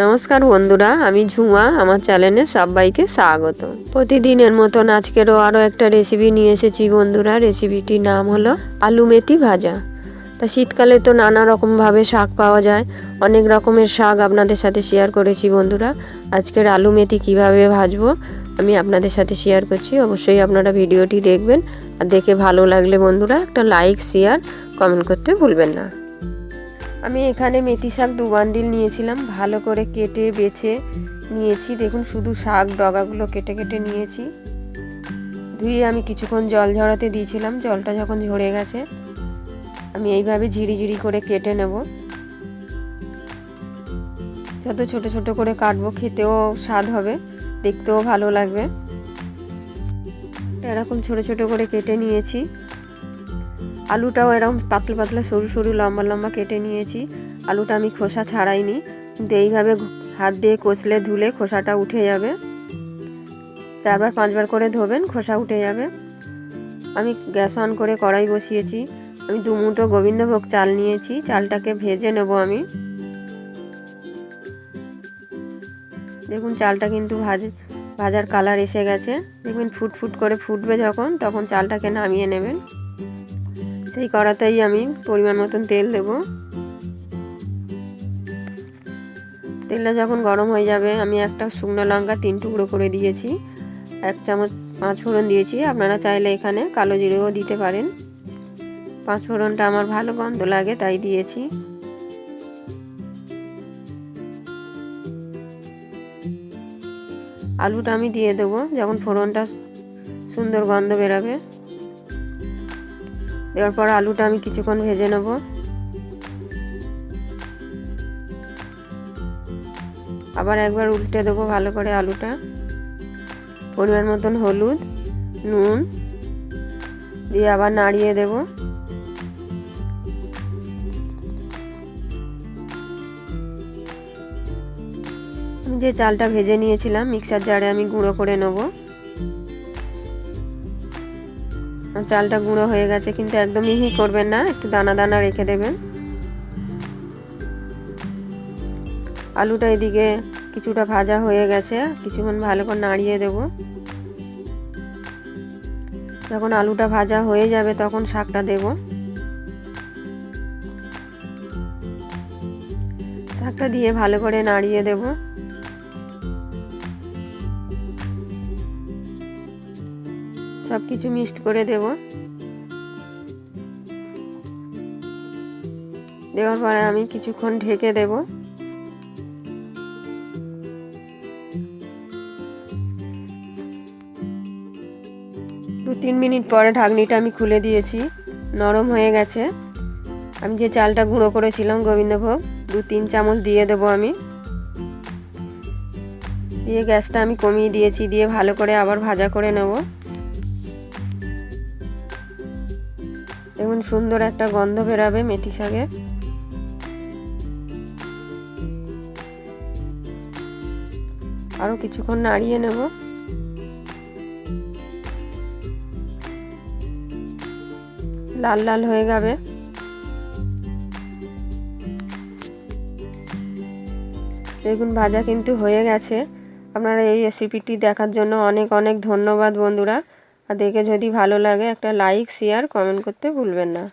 নমস্কার বন্ধুরা, আমি ঝুমা, আমার চ্যানেলে সবাইকে স্বাগত। প্রতিদিনের মতন আজকেরও আরও একটা রেসিপি নিয়ে এসেছি বন্ধুরা রেসিপিটির নাম হলো আলু মেথি ভাজা। তা শীতকালে তো নানা রকমভাবে শাক পাওয়া যায়, অনেক রকমের শাক আপনাদের সাথে শেয়ার করেছি বন্ধুরা। আজকের আলু মেথি কীভাবে ভাজবো, আমি আপনাদের সাথে শেয়ার করছি। অবশ্যই আপনারা ভিডিওটি দেখবেন, আর দেখে ভালো লাগলে বন্ধুরা একটা লাইক শেয়ার কমেন্ট করতে ভুলবেন না। আমি এখানে মেথি শাক দু বান্ডিল নিয়েছিলাম। ভালো করে কেটে, বেছে নিয়েছি। দেখুন, শুধু শাক ডগাগুলো কেটে কেটে নিয়েছি। ধুয়ে আমি কিছুক্ষণ জল ঝরাতে দিয়েছিলাম। জলটা যখন ঝরে গেছে, আমি এইভাবে ঝিরি ঝিরি করে কেটে নেব। যত ছোট ছোট করে কাটবো, খেতেও স্বাদ হবে, দেখতেও ভালো লাগবে। এরকম ছোট ছোট করে কেটে নিয়েছি। আলুটাও এরকম পাতলা পাতলা, সরু সরু, লম্বা লম্বা কেটে নিয়েছি। আলুটা আমি খোসা ছাড়াইনি, কিন্তু এইভাবে হাত দিয়ে কষলে ধুলে খোসাটা উঠে যাবে। চারবার, পাঁচবার করে ধোবেন, খোসা উঠে যাবে। আমি গ্যাস অন করে কড়াই বসিয়েছি। আমি দু মুঠো গোবিন্দভোগ চাল নিয়েছি, চালটাকে ভেজে নেব আমি। দেখুন, চালটা কিন্তু ভাজ ভাজার কালার এসে গেছে। দেখবেন ফুট ফুট করে ফুটবে যখন, তখন চালটাকে নামিয়ে নেবেন। সেই কড়াতেই আমি পরিমাণ মতন তেল দেব। তেলটা যখন গরম হয়ে যাবে, আমি একটা শুকনো লঙ্কা তিন টুকরো করে দিয়েছি। এক চামচ পাঁচ ফোড়ন দিয়েছি। আপনারা চাইলে এখানে কালো জিরেও দিতে পারেন। পাঁচ ফোড়নটা আমার ভালো গন্ধ লাগে, তাই দিয়েছি। আলুটা আমি দিয়ে দেবো, যখন ফোড়নটা সুন্দর গন্ধ বেরাবে। দেওয়ার পর আলুটা আমি কিছুক্ষণ ভেজে নেব। আবার একবার উল্টে দেবো ভালো করে আলুটা। পরিমাণ মতন হলুদ, নুন দিয়ে আবার নাড়িয়ে দেব। যে চালটা ভেজে নিয়েছিলাম, মিক্সার জারে আমি গুঁড়ো করে নেব। চালটা গুঁড়ো হয়ে গেছে, কিন্তু একদম মিহি করবেন না, একটু দানা দানা রেখে দেবেন। আলুটা এদিকে কিছুটা ভাজা হয়ে গেছে, কিছুক্ষণ ভালো করে নাড়িয়ে দেব। যখন আলুটা ভাজা হয়ে যাবে, তখন শাকটা দেব। শাকটা দিয়ে ভালো করে নাড়িয়ে দেবো। সব কিছু মিক্সড করে দেব। দেওয়ার পরে আমি কিছুক্ষণ ঢেকে দেব। দু তিন মিনিট পরে ঢাকনিটা আমি খুলে দিয়েছি। নরম হয়ে গেছে। আমি যে চালটা গুঁড়ো করেছিলাম গোবিন্দভোগ, দু তিন চামচ দিয়ে দেবো আমি। দিয়ে গ্যাসটা আমি কমিয়ে দিয়েছি, দিয়ে ভালো করে আবার ভাজা করে নেব। সুন্দর একটা গন্ধ বেরাবে মেথি শাকের। আরও কিছুক্ষণ নাড়িয়ে নেব। লাল লাল হয়ে যাবে। দেখুন, ভাজা কিন্তু হয়ে গেছে। আপনারা এই রেসিপিটি দেখার জন্য অনেক অনেক ধন্যবাদ বন্ধুরা। আর দেখে যদি ভালো লাগে একটা লাইক শেয়ার কমেন্ট করতে ভুলবেন না।